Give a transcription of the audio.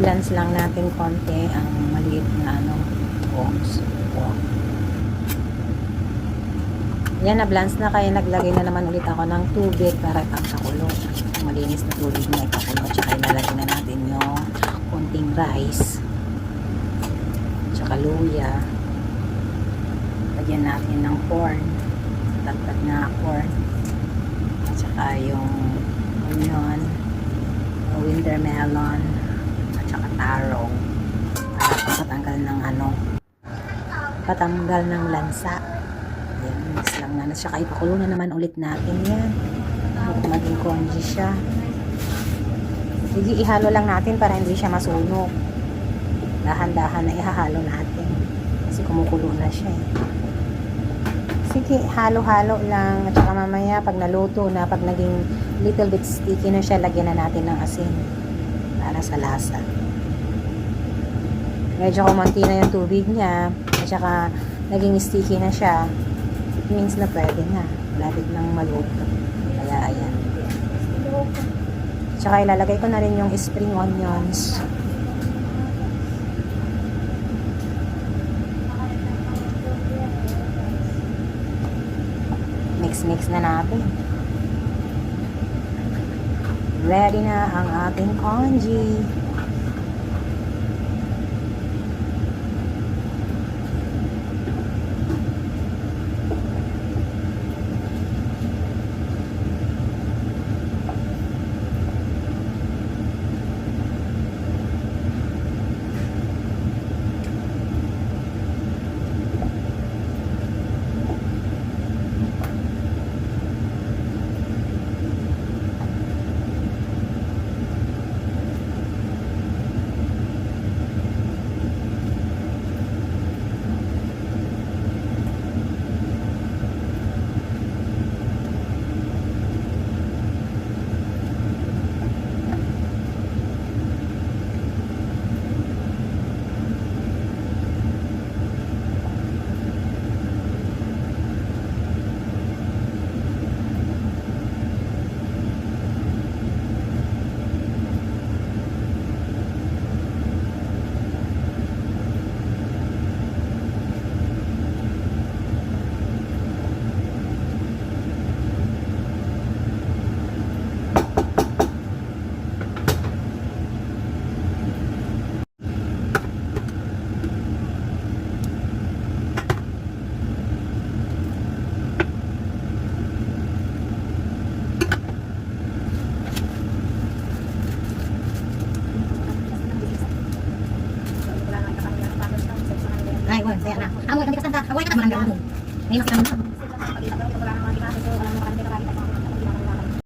i-glance lang natin konti ang maliit na ano, box. Yan, na-blance na kaya naglagay na naman ulit ako ng tubig para pangkakulo. Malinis na tubig na ipakulo. Tsaka ilalagay na natin yung konting rice. Tsaka luya. Lagyan natin ng corn. Tagtag na corn. Tsaka yung onion, winter melon, at saka taro. Para patanggal ng ano, patanggal ng lansa. Yan, mix lang na. Tsaka ipakulo na naman ulit natin yan. Para maging congee siya. Sige, ihalo lang natin para hindi siya masunog. Dahan-dahan na ihahalo natin. Kasi kumukulo na siya eh. Sige, halo-halo lang. At saka mamaya, pag naluto na, pag naging little bit sticky na siya, lagyan na natin ng asin. Para sa lasa. Medyo kumunti na yung tubig niya. At saka, naging sticky na siya. It means na pwede na. Malapit nang maluto. Kaya, ayan. Tsaka ilalagay ko na rin yung spring onions. Mix-mix na natin. Ready na ang ating congee. Amo kami kasanta. Away ka na marang mo. May makita mo.